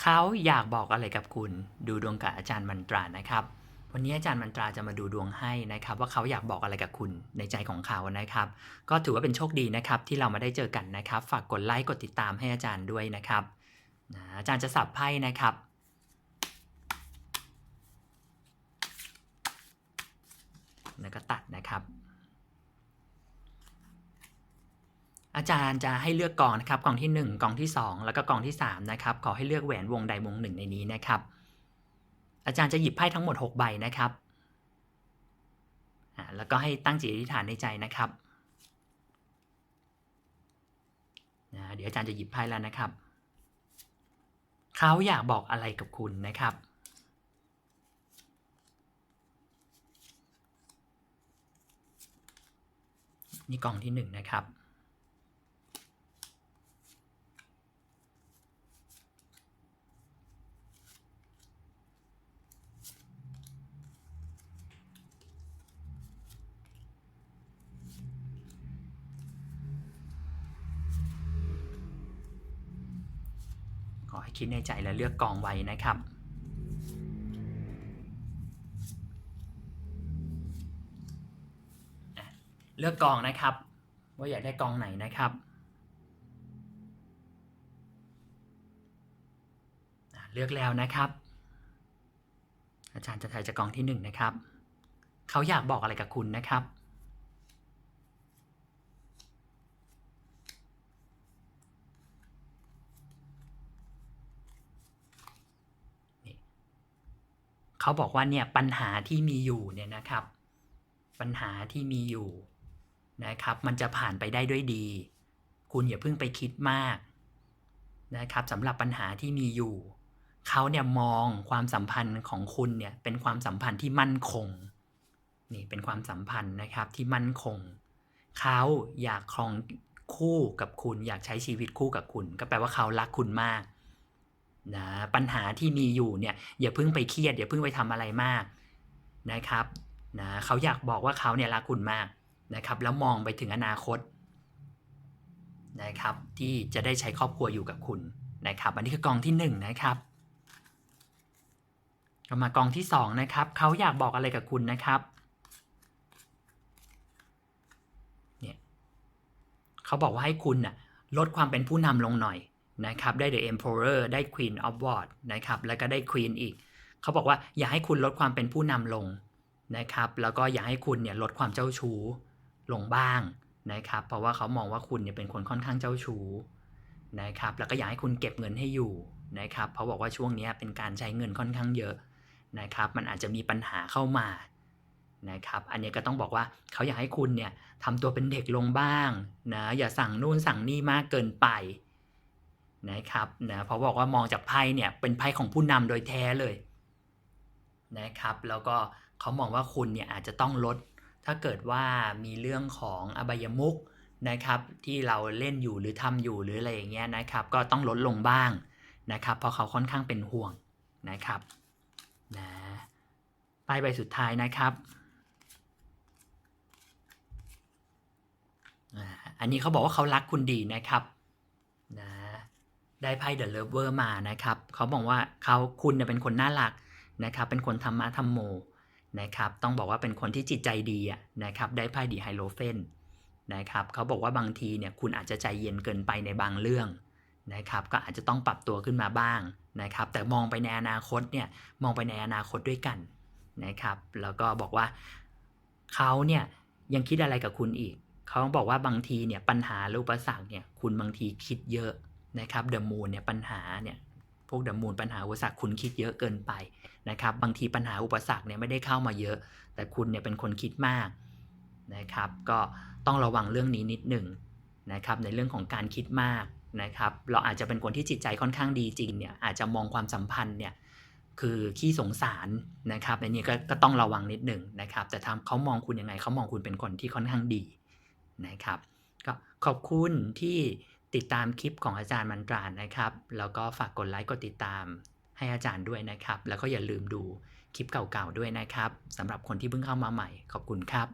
เขาอยากบอกอะไรกับคุณ ดูดวงกับอาจารย์มันตรานะครับ วันนี้อาจารย์มันตราจะมาดูดวงให้นะครับ ว่าเขาอยากบอกอะไรกับคุณในใจของเขานะครับ ก็ถือว่าเป็นโชคดีนะครับที่เรามาได้เจอกันนะครับ ฝากกดไลค์กดติดตามให้อาจารย์ด้วยนะครับอาจารย์จะสับไพ่นะครับแล้วก็ตัดนะครับ อาจารย์จะให้เลือกกองนะครับกองที่ 1กองที่ 2 แล้วก็กองที่3นะครับขอให้เลือกแหวนวงใดวงหนึ่งในนี้นะครับ อาจารย์จะหยิบไพ่ทั้งหมด 6 ใบนะครับแล้วก็ให้ตั้งจิตอธิษฐานในใจนะครับนะเดี๋ยวอาจารย์จะหยิบไพ่แล้วนะครับ เขาอยากบอกอะไรกับคุณนะครับ นี่กองที่หนึ่งนะครับ ขอให้คิดในใจและเลือกกองไว้นะครับ เลือกกองนะครับ ว่าอยากได้กองไหนนะครับเลือกแล้วนะครับ อาจารย์จะถ่ายจากกองที่หนึ่งนะครับ เขาอยากบอกอะไรกับคุณนะครับ เขาบอกว่าเนี่ยปัญหาที่มีอยู่เนี่ยนะครับ ปัญหาที่มีอยู่นะครับ มันจะผ่านไปได้ด้วยดี คุณอย่าเพิ่งไปคิดมากนะครับสำหรับปัญหาที่มีอยู่ เขาเนี่ยมองความสัมพันธ์ของคุณเนี่ยเป็นความสัมพันธ์ที่มั่นคงนี่เป็นความสัมพันธ์นะครับที่มั่นคง เขาอยากครองคู่กับคุณ อยากใช้ชีวิตคู่กับคุณ ก็แปลว่าเขารักคุณมาก นะปัญหาที่มีอยู่เนี่ยอย่าเพิ่งไปเครียดอย่าเพิ่งไปทำอะไรมากนะครับนะเขาอยากบอกว่าเขาเนี่ยรักคุณมากนะครับ แล้วมองไปถึงอนาคตนะครับ ที่จะได้ใช้ครอบครัวอยู่กับคุณนะครับ อันนี้คือกองที่หนึ่งนะครับก็มากองที่สองนะครับเขาอยากบอกอะไรกับคุณนะครับเนี่ยเขาบอกว่าให้คุณน่ะลดความเป็นผู้นำลงหน่อย นะครับได้ The Emperor ได้ Queen of Wands นะครับแล้วก็ได้ Queen อีก เขาบอกว่าอย่าให้คุณลดความเป็นผู้นำลงนะครับแล้วก็อย่าให้คุณเนี่ยลดความเจ้าชู้ลงบ้างนะครับเพราะว่าเขามองว่าคุณเนี่ยเป็นคนค่อนข้างเจ้าชู้นะครับแล้วก็อยากให้คุณเก็บเงินให้อยู่นะครับเพราะบอกว่าช่วงนี้เป็นการใช้เงินค่อนข้างเยอะนะครับมันอาจจะมีปัญหาเข้ามานะครับอันนี้ก็ต้องบอกว่าเขาอยากให้คุณเนี่ยทำตัวเป็นเด็กลงบ้างนะอย่าสั่งนู่นสั่งนี่มากเกินไป นะครับนะเพราะบอกว่ามองจากไพ่เนี่ยเป็นไพ่ของผู้นำโดยแท้เลยนะครับ แล้วก็เขามองว่าคุณเนี่ยอาจจะต้องลด ถ้าเกิดว่ามีเรื่องของอบายมุกนะครับที่เราเล่นอยู่หรือทำอยู่หรืออะไรอย่างเงี้ยนะครับ ก็ต้องลดลงบ้างนะครับ เพราะเขาค่อนข้างเป็นห่วงนะครับนะป้ายใบสุดท้ายนะครับอันนี้เขาบอกว่าเขารักคุณดีนะครับนะ ได้ไพ่เดอะเลเวอร์มานะครับเขาบอกว่าเขาคุณเนี่ยเป็นคนน่ารักนะครับ เป็นคนธรรมะธรรมโมนะครับ ต้องบอกว่าเป็นคนที่จิตใจดีนะครับ ได้ไพ่ดีไฮโลเฟนนะครับเขาบอกว่าบางทีเนี่ยคุณอาจจะใจเย็นเกินไปในบางเรื่องนะครับก็อาจจะต้องปรับตัวขึ้นมาบ้างนะครับ แต่มองไปในอนาคตเนี่ยมองไปในอนาคตด้วยกันนะครับ แล้วก็บอกว่าเขาเนี่ยยังคิดอะไรกับคุณอีกเขาบอกว่าบางทีเนี่ยปัญหาหรืออุปสรรคเนี่ยคุณบางทีคิดเยอะ นะครับเดอะมูนเนี่ยปัญหาเนี่ยพวกเดอะมูนปัญหาอุปสรรคคุณคิดเยอะเกินไปนะครับบางทีปัญหาอุปสรรคเนี่ยไม่ได้เข้ามาเยอะ แต่คุณเนี่ยเป็นคนคิดมากนะครับก็ต้องระวังเรื่องนี้นิดหนึ่งนะครับในเรื่องของการคิดมากนะครับเราอาจจะเป็นคนที่จิตใจค่อนข้างดีจริงเนี่ยอาจจะมองความสัมพันธ์เนี่ยคือขี้สงสารนะครับในนี้ก็ก็ต้องระวังนิดหนึ่งนะครับ แต่ทำเขามองคุณยังไงเขามองคุณเป็นคนที่ค่อนข้างดีนะครับก็ขอบคุณที่ ติดตามคลิปของอาจารย์มันตรานะครับ แล้วก็ฝากกดไลค์กดติดตามให้อาจารย์ด้วยนะครับ แล้วก็อย่าลืมดูคลิปเก่าๆด้วยนะครับสำหรับคนที่เพิ่งเข้ามาใหม่ ขอบคุณครับ